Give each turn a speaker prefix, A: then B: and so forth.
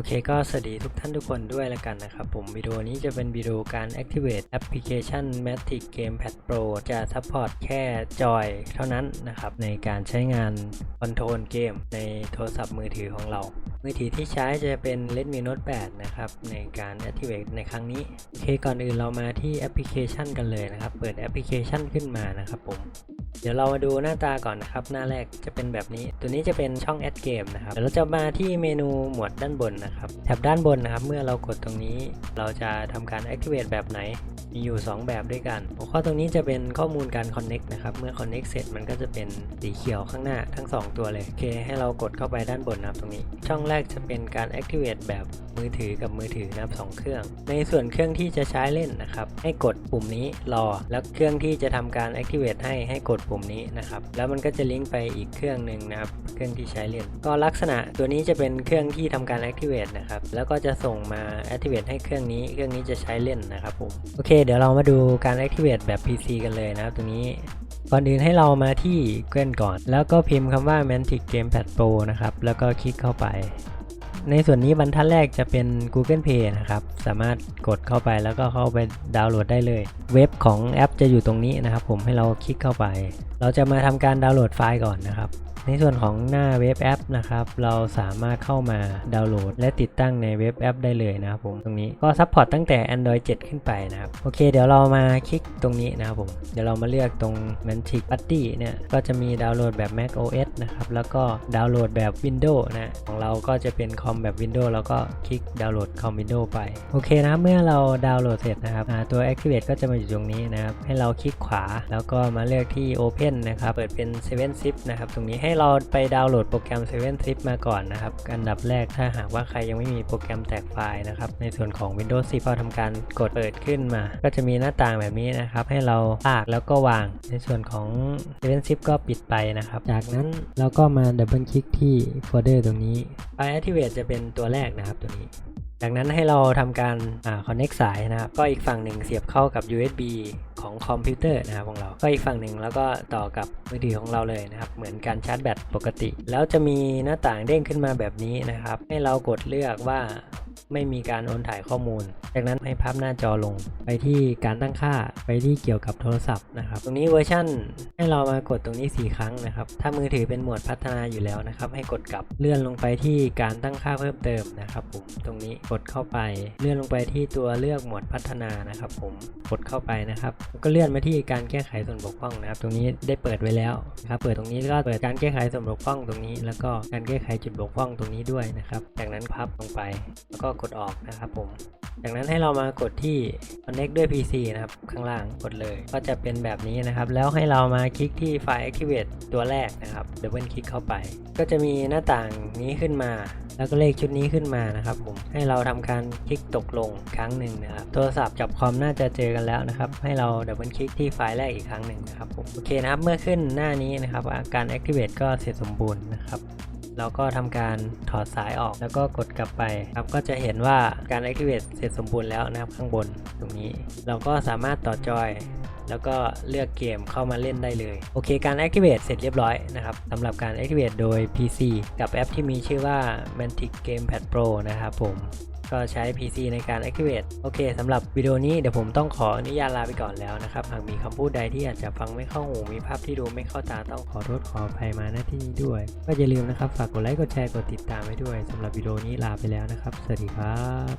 A: โอเคก็สวัสดีทุกท่านทุกคนด้วยแล้วกันนะครับผมวิดีโอนี้จะเป็นวิดีโอการ activate แอปพลิเคชัน Matic Gamepad Pro จะ support แค่จอยเท่านั้นนะครับในการใช้งานคอนโทรลเกมในโทรศัพท์มือถือของเรา มือถือที่ใช้จะเป็น Redmi Note 8 นะครับในการ activate ในครั้งนี้ โอเคก่อนอื่นเรามาที่แอปพลิเคชันกันเลยนะครับ เปิดแอปพลิเคชันขึ้นมานะครับผม เดี๋ยวเรามาดูหน้าตาก่อนนะครับ หน้าแรกจะเป็นแบบนี้ ตัวนี้จะเป็นช่อง Add Game นะครับเดี๋ยวเราจะมาที่เมนูหมวดด้านบนนะครับ แถบด้านบนนะครับ เมื่อเรากดตรงนี้ เราจะทำการ Activate แบบไหน มีอยู่ 2 แบบด้วยกัน หัวข้อตรงนี้จะเป็นข้อมูลการ Connect นะครับ เมื่อ Connect เสร็จมันก็จะเป็นสีเขียวข้างหน้าทั้ง 2 ตัวเลยโอเค ให้เรากดเข้าไปด้านบนนะครับตรงนี้ ช่องแรกจะเป็นการ Activate แบบมือถือกับมือถือนะครับสองเครื่อง ในส่วนเครื่องที่จะใช้เล่นนะครับ ให้กดปุ่มนี้รอ แล้วเครื่องที่จะทำการ Activate ให้ให้กดปุ่มนี้นะครับ แล้วมันก็จะลิงก์ไปอีกเครื่องหนึ่งนะครับ เครื่องที่ใช้เล่น ก็ลักษณะตัวนี้จะเป็นเครื่องที่ทำการ Activate นะครับ แล้วก็จะส่งมา Activate ให้เครื่องนี้ เครื่องนี้จะใช้เล่นนะครับผม โอเคเดี๋ยวเรามาดูการ Activate แบบ PC กันเลยนะครับตรงนี้ ก่อนอื่นให้เรามาที่ Google ก่อน แล้วก็พิมพ์คำว่า Mantic Gamepad Pro นะครับ แล้วก็คลิกเข้าไป ในส่วนนี้บรรทัดแรกจะเป็น Google Play นะครับ สามารถกดเข้าไปแล้วก็เข้าไปดาวน์โหลดได้เลย เว็บของแอปจะอยู่ตรงนี้นะครับ ผมให้เราคลิกเข้าไป เราจะมาทำการดาวน์โหลดไฟล์ก่อนนะครับในส่วนของหน้าเว็บแอปนะครับ เราสามารถเข้ามาดาวน์โหลด และติดตั้งในเว็บแอปได้เลยนะครับผมตรงนี้ก็ซัพพอร์ตตั้งแต่ Android 7 ขึ้นไปนะครับโอเคเดี๋ยวเรามาคลิกตรงนี้นะครับผมเดี๋ยวเรามาเลือกตรง Mantic Putty เนี่ยก็จะมีดาวน์โหลดแบบ Mac OS นะครับแล้วก็ดาวน์โหลดแบบ Windows นะของเราก็จะเป็นคอมแบบ Windows แล้วก็คลิกดาวน์โหลดคอม Windows ไปโอเคนะเมื่อเราดาวน์โหลดเสร็จนะครับตัว Activate ก็จะมาอยู่ตรงนี้นะครับให้เราคลิกขวาแล้วก็มาเลือกที่ Open นะครับเปิดเป็น7 zip นะครับตรงนี้ให้ให้เราไปดาวน์โหลดโปรแกรม7 zip มาก่อนนะครับ อันดับแรกถ้าหากว่าใครยังไม่มีโปรแกรมแตกไฟล์นะครับ ในส่วนของ Windows 10พอทำการกดเปิดขึ้นมา ก็จะมีหน้าต่างแบบนี้นะครับ ให้เราลากแล้วก็วาง ในส่วนของ7 zip ก็ปิดไปนะครับ จากนั้นเราก็มาดับเบิลคลิกที่โฟลเดอร์ตรงนี้ไฟล์ Activate จะเป็นตัวแรกนะครับตัวนี้ จากนั้นให้เราทำการอ่า connect สายนะครับก็อีกฝั่งหนึ่งเสียบเข้ากับ USB ของคอมพิวเตอร์นะครับของเรา ก็อีกฝั่งหนึ่งแล้วก็ต่อกับมือถือของเราเลยนะครับ เหมือนการชาร์จแบตปกติ แล้วจะมีหน้าต่างเด้งขึ้นมาแบบนี้นะครับ ให้เรากดเลือกว่า ไม่มีการโอนถ่ายข้อมูล จากนั้นให้พับหน้าจอลง ไปที่การตั้งค่าไปที่เกี่ยวกับโทรศัพท์นะครับ ตรงนี้เวอร์ชั่นให้เรามากดตรงนี้ 4 ครั้งนะครับ ถ้ามือถือเป็นหมวดพัฒนาอยู่แล้วนะครับ ให้กดกลับเลื่อนลงไปที่การตั้งค่าเพิ่มเติมนะครับผม ตรงนี้กดเข้าไป เลื่อนลงไปที่ตัวเลือกหมวดพัฒนานะครับผม กดเข้าไปนะครับ ก็เลื่อนมาที่การแก้ไขส่วนบกพร่องนะครับ ตรงนี้ได้เปิดไว้แล้วนะครับ เปิดตรงนี้ก็เปิดการแก้ไขส่วนบกพร่องตรงนี้ แล้วก็การแก้ไขจุดบกพร่องตรงนี้ด้วยนะครับ จากนั้นพับลงไป แล้วก็กดออกนะครับผม จากนั้นให้เรามากดที่ connect ด้วย PC นะครับ ข้างล่างกดเลย ก็จะเป็นแบบนี้นะครับ แล้วให้เรามาคลิกที่ไฟล์ activate ตัวแรกนะครับดับเบิลคลิกเข้าไป ก็จะมีหน้าต่างนี้ขึ้นมา แล้วก็เลขชุดนี้ขึ้นมานะครับผม ให้เราทำการคลิกตกลงครั้งหนึ่งนะครับ โทรศัพท์กับคอมน่าจะเจอกันแล้วนะครับ ให้เราดับเบิลคลิกที่ไฟล์แรกอีกครั้งหนึ่งนะครับผม โอเคนะครับ เมื่อขึ้นหน้านี้นะครับ การ activate ก็เสร็จสมบูรณ์นะครับ เราก็ทำการถอดสายออกแล้วก็กดกลับไปครับก็จะเห็นว่าการ activate เสร็จสมบูรณ์แล้วนะครับข้างบนตรงนี้ เราก็สามารถต่อจอยแล้วก็เลือกเกมเข้ามาเล่นได้เลย โอเคการ activate เสร็จเรียบร้อยนะครับสำหรับการ activate โดย PC กับแอปที่มีชื่อว่า Mantic Gamepad Pro นะครับผม ก็ใช้ PC ในการ activate โอเคสำหรับวิดีโอนี้เดี๋ยวผมต้องขออนุญาตลาไปก่อนแล้วนะครับ หากมีคำพูดใดที่อาจจะฟังไม่เข้าหู มีภาพที่ดูไม่เข้าตาต้องขอโทษขออภัยมานะที่นี้ด้วย ก็อย่าลืมนะครับ ฝากกดไลค์ กดแชร์ กดติดตามไว้ด้วยสำหรับวิดีโอนี้ลาไปแล้วนะครับ สวัสดีครับ